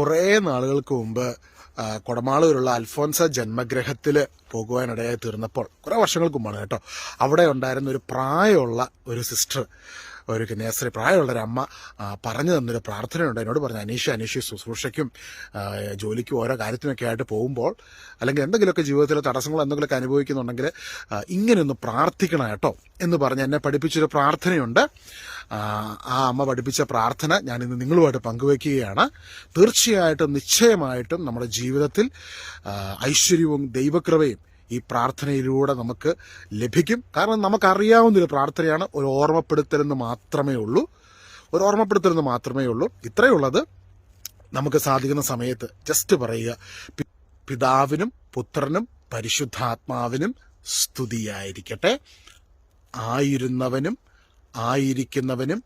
കുറേ നാളുകൾക്ക് മുമ്പ് കൊടമാളൂരുള്ള അൽഫോൻസ ജന്മഗ്രഹത്തിൽ പോകുവാനിടയായി തീർന്നപ്പോൾ കുറേ വർഷങ്ങൾക്ക് മുമ്പാണ് കേട്ടോ അവിടെ ഉണ്ടായിരുന്ന ഒരു പ്രായമുള്ള ഒരു സിസ്റ്റർ ഒരു കന്യാസ്ത്രീ പ്രായമുള്ള ഒരു അമ്മ പറഞ്ഞു തന്നൊരു പ്രാർത്ഥനയുണ്ട്. എന്നോട് പറഞ്ഞു അനീഷ അനീഷ ശുശ്രൂഷയ്ക്കും ജോലിക്കും ഓരോ കാര്യത്തിനൊക്കെ ആയിട്ട് പോകുമ്പോൾ അല്ലെങ്കിൽ എന്തെങ്കിലുമൊക്കെ ജീവിതത്തിൽ തടസ്സങ്ങൾ എന്തെങ്കിലുമൊക്കെ അനുഭവിക്കുന്നുണ്ടെങ്കിൽ ഇങ്ങനെയൊന്ന് പ്രാർത്ഥിക്കണം കേട്ടോ. എന്ന് പറഞ്ഞ് എന്നെ പഠിപ്പിച്ചൊരു പ്രാർത്ഥനയുണ്ട്. ആ, ആ അമ്മ പഠിപ്പിച്ച പ്രാർത്ഥന ഞാൻ ഇന്ന് നിങ്ങളുമായിട്ട് പങ്കുവയ്ക്കുകയാണ് തീർച്ചയായിട്ടും നിശ്ചയമായിട്ടും നമ്മുടെ ജീവിതത്തിൽ ഐശ്വര്യവും ദൈവകൃപയും ഈ പ്രാർത്ഥനയിലൂടെ നമുക്ക് ലഭിക്കും. കാരണം നമുക്കറിയാവുന്നൊരു പ്രാർത്ഥനയാണ് ഒരു ഓർമ്മപ്പെടുത്തലെന്ന് മാത്രമേ ഉള്ളൂ. ഒരു ഓർമ്മപ്പെടുത്തലെന്ന് മാത്രമേ ഉള്ളൂ. ഇത്രയുള്ളത് നമുക്ക് സാധിക്കുന്ന സമയത്ത് ജസ്റ്റ് പറയുക. പിതാവിനും പുത്രനും പരിശുദ്ധാത്മാവിനും സ്തുതിയായിരിക്കട്ടെ. ആയിരുന്നവനും ആയിരിക്കുന്നവനും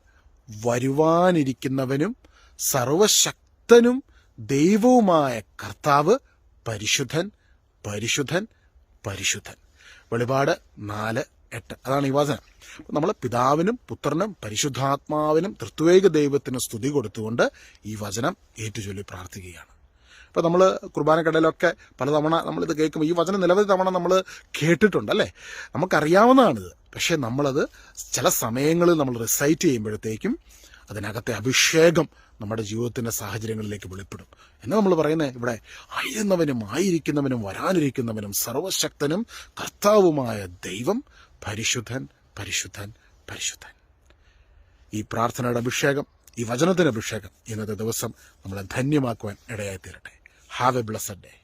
വരുവാനിരിക്കുന്നവനും സർവശക്തനും ദൈവവുമായ കർത്താവ് പരിശുദ്ധൻ പരിശുദ്ധൻ പരിശുദ്ധൻ. വെളിപാട് നാല് എട്ട്. അതാണ് ഈ വചനം. നമ്മൾ പിതാവിനും പുത്രനും പരിശുദ്ധാത്മാവിനും തൃത്വേക ദൈവത്തിന് സ്തുതി കൊടുത്തുകൊണ്ട് ഈ വചനം ഏറ്റുചൊല്ലി പ്രാർത്ഥിക്കുകയാണ്. ഇപ്പൊ നമ്മൾ കുർബാനക്കടയിലൊക്കെ പലതവണ നമ്മളിത് കേൾക്കുമ്പോൾ ഈ വചനം നിരവധി തവണ നമ്മൾ കേട്ടിട്ടുണ്ട് അല്ലേ? നമുക്കറിയാവുന്നതാണിത്. പക്ഷെ നമ്മളത് ചില സമയങ്ങളിൽ നമ്മൾ റിസൈറ്റ് ചെയ്യുമ്പോഴത്തേക്കും അതിനകത്തെ അഭിഷേകം നമ്മുടെ ജീവിതത്തിന്റെ സാഹചര്യങ്ങളിലേക്ക് വെളിപ്പെടും. എന്നാ നമ്മൾ പറയുന്നത് ഇവിടെ ആയിരുന്നവനും ആയിരിക്കുന്നവനും വരാനിരിക്കുന്നവനും സർവശക്തനും കർത്താവുമായ ദൈവം പരിശുദ്ധൻ പരിശുദ്ധൻ പരിശുദ്ധൻ. ഈ പ്രാർത്ഥനയുടെ അഭിഷേകം ഈ വചനത്തിന്റെ അഭിഷേകം ഇന്നത്തെ ദിവസം നമ്മളെ ധന്യമാക്കുവാൻ ഇടയായി തീരട്ടെ ഹാവ് എ ബ്ലസ്സഡ് ഡേ